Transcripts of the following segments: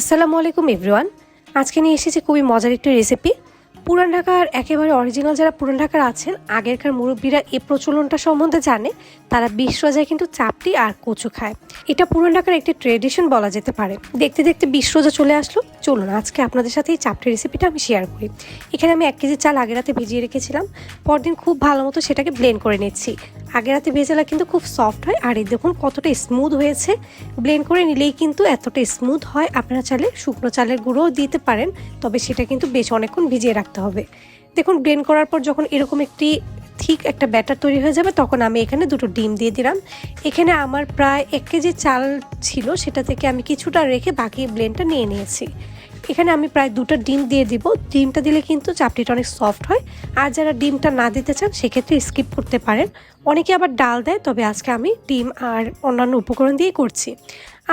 আসসালামু আলাইকুম, এভরিওয়ান। আজকে নিয়ে এসেছি খুবই মজার একটি রেসিপি পুরান ঢাকার একেবারে অরিজিনাল যারা পুরান ঢাকার আছেন, আগেরকার মুরব্বীরা এ প্রচলনটা সম্বন্ধে জানে। তারা বিশ রোজায় কিন্তু চাপটি আর কচু খায়। এটা পুরান ঢাকার একটি ট্রেডিশন বলা যেতে পারে। দেখতে দেখতে বিশ রোজা চলে আসলো। চলুন, আজকে আপনাদের সাথে এই চাপটি রেসিপিটা আমি শেয়ার করি। এখানে আমি এক কেজি চাল আগের রাতে ভিজিয়ে রেখেছিলাম। পরদিন খুব ভালো মতো সেটাকে ব্লেন্ড করে নিচ্ছি। আগের রাতে ভেজালা কিন্তু খুব সফট হয়, আর এই দেখুন কতটা স্মুথ হয়েছে। ব্লেন্ড করে নিলেই কিন্তু এতটা স্মুথ হয়। আপনারা চাইলে শুকনো চালের গুঁড়োও দিতে পারেন, তবে সেটা কিন্তু বেশ অনেকক্ষণ ভিজিয়ে রাখতে হবে। দেখুন ব্লেন্ড করার পর যখন এরকম একটি ঠিক একটা ব্যাটার তৈরি হয়ে যাবে, তখন আমি এখানে দুটো ডিম দিয়ে দিলাম। এখানে আমার প্রায় এক কেজি চাল ছিল, সেটা থেকে আমি কিছুটা রেখে বাকি ব্লেন্ডটা নিয়ে নিয়েছি। এখানে আমি প্রায় দুটো ডিম দিয়ে দিব। ডিমটা দিলে কিন্তু চাপটিটা অনেক সফট হয়। আর যারা ডিমটা না দিতে চান, সেক্ষেত্রে স্কিপ করতে পারেন। অনেকে আবার ডাল দেয়, তবে আজকে আমি ডিম আর অন্যান্য উপকরণ দিয়ে করছি।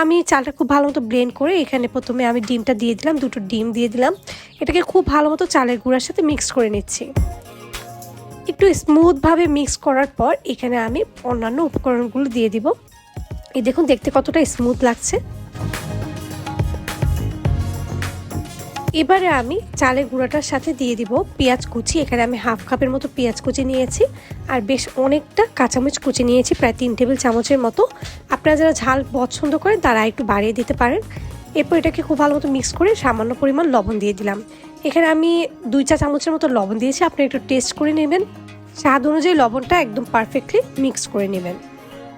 আমি চালটা খুব ভালো মতো ব্লেন্ড করে এখানে প্রথমে আমি ডিমটা দিয়ে দিলাম, দুটো ডিম দিয়ে দিলাম। এটাকে খুব ভালো মতো চালের গুঁড়ার সাথে মিক্স করে নিচ্ছি। একটু স্মুথভাবে মিক্স করার পর এখানে আমি অন্যান্য উপকরণগুলো দিয়ে দিব। এই দেখুন, দেখতে কতটা স্মুথ লাগছে। এবারে আমি চালের গুঁড়োটার সাথে দিয়ে দিব পেঁয়াজ কুচি। এখানে আমি হাফ কাপের মতো পেঁয়াজ কুচি নিয়েছি আর বেশ অনেকটা কাঁচামরিচ কুচি নিয়েছি, প্রায় তিন টেবিল চামচের মতো। আপনারা যারা ঝাল পছন্দ করেন তারা একটু বাড়িয়ে দিতে পারেন। এরপর এটাকে খুব ভালো মতো মিক্স করে সামান্য পরিমাণ লবণ দিয়ে দিলাম। এখানে আমি দুই চা চামচের মতো লবণ দিয়েছি, আপনি একটু টেস্ট করে নেবেন। স্বাদ অনুযায়ী লবণটা একদম পারফেক্টলি মিক্স করে নেবেন।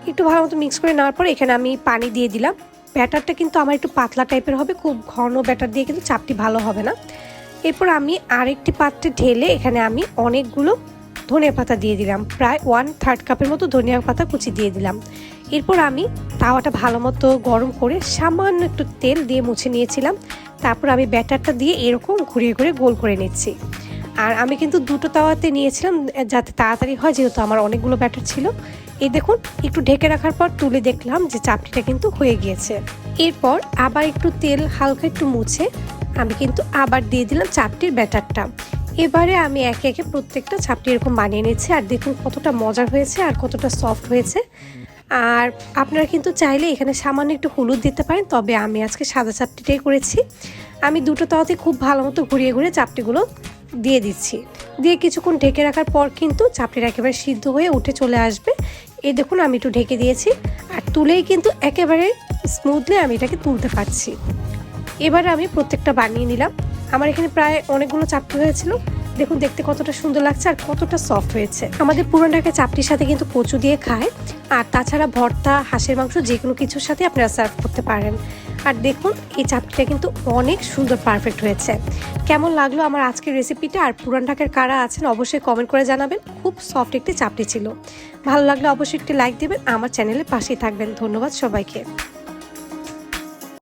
একটু ভালো মতো মিক্স করে নেওয়ার পর এখানে আমি পানি দিয়ে দিলাম। ব্যাটারটা কিন্তু আমার একটু পাতলা টাইপের হবে, খুব ঘন ব্যাটার দিয়ে কিন্তু চাপটি ভালো হবে না। এরপর আমি আরেকটি পাত্রে ঢেলে এখানে আমি অনেকগুলো ধনিয়া পাতা দিয়ে দিলাম, প্রায় ওয়ান থার্ড কাপের মতো ধনিয়া পাতা কুচি দিয়ে দিলাম। এরপর আমি তাওয়াটা ভালো মতো গরম করে সামান্য একটু তেল দিয়ে মুছে নিয়েছিলাম, তারপর আমি ব্যাটারটা দিয়ে এরকম ঘুরিয়ে ঘুরে গোল করে নিচ্ছি। আর আমি কিন্তু দুটো তাওয়াতে নিয়েছিলাম, যাতে তাড়াতাড়ি হয়, যেহেতু আমার অনেকগুলো ব্যাটার ছিল। এই দেখুন, একটু ঢেকে রাখার পর তুলে দেখলাম যে চাপটিটা কিন্তু হয়ে গিয়েছে। এরপর আবার একটু তেল হালকা একটু মুছে আমি কিন্তু আবার দিয়ে দিলাম চাপটির ব্যাটারটা। এবারে আমি একে একে প্রত্যেকটা চাপটি এরকম বানিয়ে নিচ্ছি আর দেখুন কতটা মজার হয়েছে আর কতটা সফট হয়েছে। আর আপনারা কিন্তু চাইলে এখানে সামান্য একটু হলুদ দিতে পারেন, তবে আমি আজকে সাদা চাপটিটাই করেছি। আমি দুটো তাওয়াতে খুব ভালো মতো ঘুরিয়ে ঘুরিয়ে চাপটিগুলো দিয়ে দিচ্ছি। দিয়ে কিছুক্ষণ ঢেকে রাখার পর কিন্তু চাপড়িটা একেবারে সিদ্ধ হয়ে উঠে চলে আসবে। এই দেখুন, আমি একটু ঢেকে দিয়েছি। আর তুলেই কিন্তু একেবারে স্মুথলি আমি এটাকে তুলতে পারছি। এবারে আমি প্রত্যেকটা বানিয়ে নিলাম। আমার এখানে প্রায় অনেকগুলো চাপটি হয়েছিল। দেখুন, দেখতে কতটা সুন্দর লাগছে আর কতটা সফট হয়েছে। আমাদের পুরান ঢাকা চাপটির সাথে কিন্তু কচু দিয়ে খায়। আর তাছাড়া ভর্তা, হাঁসের মাংস যে কোনো কিছুর সাথে আপনারা সার্ভ করতে পারেন। আর দেখুন, এই চাপটিটা কিন্তু অনেক সুন্দর পারফেক্ট হয়েছে। কেমন লাগল আমার আজকের রেসিপিটা আর পুরান ঢাকার কারা আছেন অবশ্যই কমেন্ট করে জানাবেন। খুব সফট একটি চাপটি ছিল। ভালো লাগলে অবশ্যই একটি লাইক দেবেন। আমার চ্যানেলের পাশেই থাকবেন। ধন্যবাদ সবাইকে।